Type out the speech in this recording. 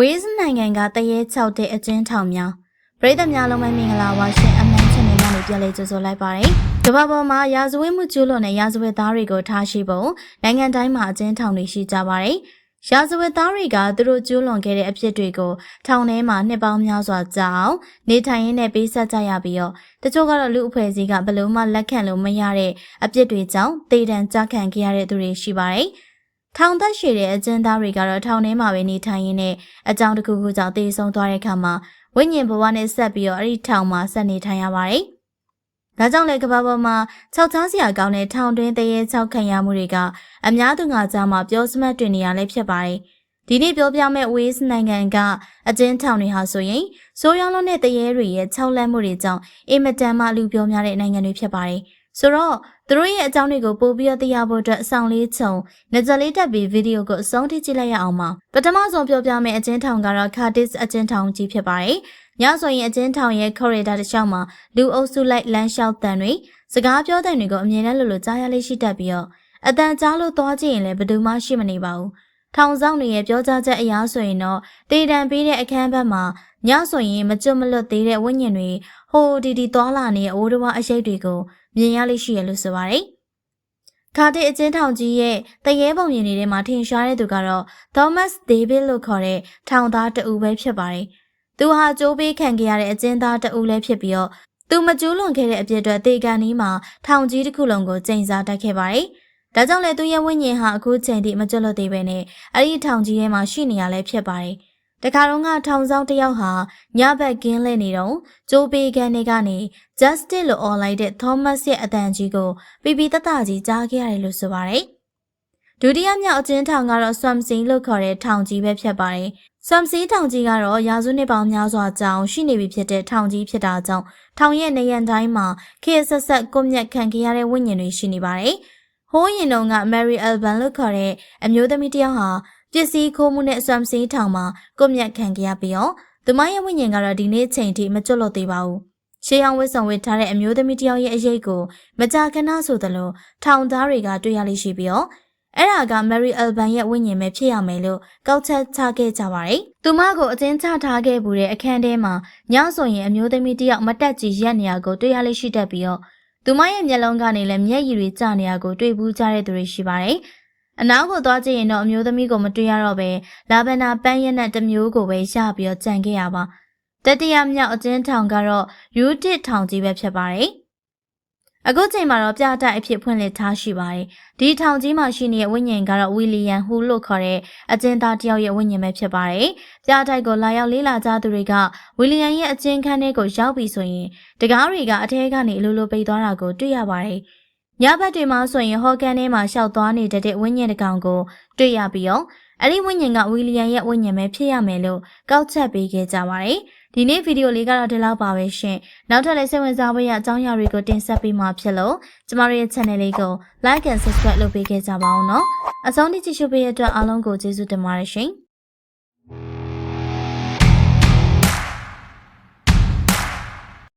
ဝေးစနိုင်ငံကတရေ6တဲ့အကျဉ်းထောင်များပြည်သက်များလုံးပဲမင်္ဂလာပါရှင်အမှန်ချင်းနေကနေပြန်လဲကြိုဆိုလိုက်ပါတယ်။ကမ္ဘာပေါ်မှာရာဇဝတ်မှုကျူးလွန်တဲ့ရာဇဝတ်သားတွေကိုထားရှိဖို့နိုင်ငံတိုင်းမှာအကျဉ်းထောင်တွေရှိကြပါတယ်။ရာဇဝတ်သားတွေကသူတို့ကျူးလွန်ခဲ့တဲ့အဖြစ်တွေကိုထောင်ထဲမှာနှစ်ပေါင်းများစွာကြာအောင်နေထိုင်ရင်းနဲ့ပေးဆက်ကြရပြီးတော့တချို့ကတော့လူအဖွဲ့အစည်းကဘယ်လို့မှလက်ခံလို့မရတဲ့အပြစ်တွေကြောင့်တေတံကြခံခဲ့ရတဲ့သူတွေရှိပါတယ်။ ထောင်သက်ရှိတဲ့အကျဉ်းသားတွေကတော့ထောင်ထဲမှာပဲနေထိုင်ရင်းနဲ့အကြောင်းတစ်ခုခုကြောင့်တေဆုံးသွားတဲ့အခါမှာဝိညာဉ်ဘဝနဲ့ဆက်ပြီးတော့အဲ့ဒီထောင်မှာဆက်နေထိုင်ရပါတယ်။ဒါကြောင့်လေကမ္ဘာပေါ်မှာ၆ချားစရာကောင်းတဲ့ထောင်တွင်းတရေ၆ခံရမှုတွေကအများသူငါကြားမှာပြောစမှတ်တွင်နေရလဲဖြစ်ပါတယ်။ဒီနေ့ပြောပြမယ့်ဝေးစ်နိုင်ငံကအကျဉ်းထောင်တွေဟာဆိုရင်ဆိုးရွားလွန်းတဲ့တရေတွေရဲ့၆လက်မှုတွေကြောင့်အင်မတန်မှလူပြောများတဲ့နိုင်ငံတွေဖြစ်ပါတယ်။ ဆိုတော့သူတို့ရဲ့အကြောင်းတွေကိုပို့ပြီးတော့သိရဖို့အတွက်အဆောင်လေးခြုံနကြလေးတက်ပြီးဗီဒီယိုကိုအဆုံးထိကြည့်လိုက်ရအောင်ပါပထမဆုံးပြောပြမယ့်အကျဉ်းထောင်ကတော့ Cadiz အကျဉ်းထောင်ကြီးဖြစ်ပါတယ်ညဆိုရင်အကျဉ်းထောင်ရဲ့ corridor တစ်လျှောက်မှာလူအုပ်စုလိုက်လမ်းလျှောက်တန်တွေစကားပြောတဲ့တွေကိုအမြင်နဲ့လို့လို့ကြားရလေးရှိတတ်ပြီးတော့အတန်ကြားလို့သွားကြည့်ရင်လည်းဘယ်သူမှရှိမနေပါဘူးထောင်ဆောင်တွေရဲ့ပြောကြားချက်အရာဆိုရင်တော့တေတံပေးတဲ့အခန်းဘက်မှာညဆိုရင်မကျွတ်မလွတ်သေးတဲ့ဝိညာဉ်တွေဟိုဒီဒီသွာလာနေတဲ့အိုးတော်အရှိတ်တွေကို မြင်ရလိမ့်ရှိရလို့ဆိုပါတယ်။ခါတဲ့အချင်းထောင်ကြီးရဲ့တရေပုံမြင်နေတဲ့မှာထင်ရှားတဲ့သူကတော့ Thomas David လို့ခေါ်တဲ့ထောင်သားတဦးပဲဖြစ်ပါတယ်။သူဟာကြိုးပေးခံခဲ့ရတဲ့အကျဉ်းသားတဦးလည်းဖြစ်ပြီးတော့သူမကျူးလွန်ခဲ့တဲ့အပြစ်အတွက်တေကန်နီးမှာထောင်ကြီးတစ်ခုလုံးကိုကျိန်စာတက်ခဲ့ပါတယ်။ဒါကြောင့်လေသူရဲ့ဝိညာဉ်ဟာအခုချိန်ထိမကျွတ်လွတ်သေးပဲနဲ့အဲ့ဒီထောင်ကြီးထဲမှာရှိနေရလဲဖြစ်ပါတယ်။ တခါတော့ကထောင်ဆောင်တယောက်ဟာညဘက်ကင်းလဲနေတော့ကျိုးပေးကန်တွေကနေ Justice လို့អော်လိုက်တဲ့ Thomas ရဲ့အတန်ကြီးကိုပြပြတတကြီးကြားခဲ့ရတယ်လို့ဆိုပါတယ်။ဒုတိယမြောက်အကျဉ်းထောင်ကတော့ Swansea လို့ခေါ်တဲ့ထောင်ကြီးပဲဖြစ်ပါတယ်။ Swansea ထောင်ကြီးကတော့ရာစုနှစ်ပေါင်းများစွာကြာအောင်ရှိနေပြီဖြစ်တဲ့ထောင်ကြီးဖြစ်တာကြောင့်ထောင်ရဲ့နေရန်တိုင်းမှာခေတ်ဆက်ဆက်ကွပ်မျက်ခံခဲ့ရတဲ့ဝိညာဉ်တွေရှိနေပါတယ်။ဟိုးရင်တုန်းက Mary Alban လို့ခေါ်တဲ့အမျိုးသမီးတစ်ယောက်ဟာ ပစ္စည်းခိုးမှုနဲ့ဆွမ်စီးထောင်မှာကွပ်မျက်ခံခဲ့ရပြီးတော့သူမရဲ့ဝိညာဉ်ကတော့ဒီနေ့ချိန်ထိမကျွတ်လွတ်သေးပါဘူး။ရှေးအောင်ဝစ်ဆောင်ဝစ်ထားတဲ့အမျိုးသမီးတယောက်ရဲ့အရေးကိုမကြာခဏဆိုသလိုထောင်သားတွေကတွေ့ရလိမ့်ရှိပြီးတော့အဲ့ဒါက Mary Alban ရဲ့ဝိညာဉ်ပဲဖြစ်ရမယ်လို့ကောက်ချက်ချခဲ့ကြပါတယ်။သူမကိုအကျဉ်းချထားခဲ့မှုတဲ့အခန်းထဲမှာညဆိုရင်အမျိုးသမီးတယောက်မတက်ကြီးရက်နေရကိုတွေ့ရလိမ့်ရှိတတ်ပြီးတော့သူမရဲ့မျက်လုံးကနေလည်းမျက်ရည်တွေကျနေရကိုတွေ့ဘူးကြတဲ့သူတွေရှိပါတယ်။ အနောက်ကိုသွားကြည့်ရင်တော့အမျိုးသမီးကိုမတွေ့ရတော့ပဲလာဗန်နာပန်းရက်နဲ့တစ်မျိုးကိုပဲရပြီးတော့ကြံခဲ့ရပါတတိယမြောက်အကျဉ်းထောင်ကတော့ယူတစ်ထောင်ကြီးပဲဖြစ်ပါတယ်အခုချိန်မှာတော့ပြတိုက်အဖြစ်ဖွင့်လှစ်ထားရှိပါတယ်ဒီထောင်ကြီးမှာရှိနေတဲ့ဝိညာဉ်ကတော့ဝီလီယံဟူလို့ခေါ်တဲ့အကျဉ်းသားတယောက်ရဲ့ဝိညာဉ်ပဲဖြစ်ပါတယ်ပြတိုက်ကိုလာရောက်လေးလာကြသူတွေကဝီလီယံရဲ့အကျဉ်းခန်းထဲကိုရောက်ပြီဆိုရင်တကားတွေကအထဲကနေအလိုလိုပိတ်သွားတာကိုတွေ့ရပါတယ် ညဘက်တွေမှာဆိုရင်ဟော်ကန်ထဲမှာရှောက်သွားနေတဲ့ဝိညာဉ်တစ်ကောင်ကိုတွေ့ရပြီးတော့အဲ့ဒီဝိညာဉ်ကဝီလီယံရဲ့ဝိညာဉ်ပဲဖြစ်ရမယ်လို့ကောက်ချက်ပေးခဲ့ကြပါတယ်။ဒီနေ့ဗီဒီယိုလေးကတော့ဒီလောက်ပါပဲရှင်။နောက်ထပ်လည်းစိတ်ဝင်စားဖို့ရအကြောင်းအရာတွေကိုတင်ဆက်ပေးမှာဖြစ်လို့ကျမတို့ရဲ့ channel လေးကို like and subscribe လုပ်ပေးခဲ့ကြပါအောင်နော်။အဆုံးထိကြည့်ရှုပေးတဲ့အတွက်အားလုံးကိုကျေးဇူးတင်ပါတယ်ရှင်။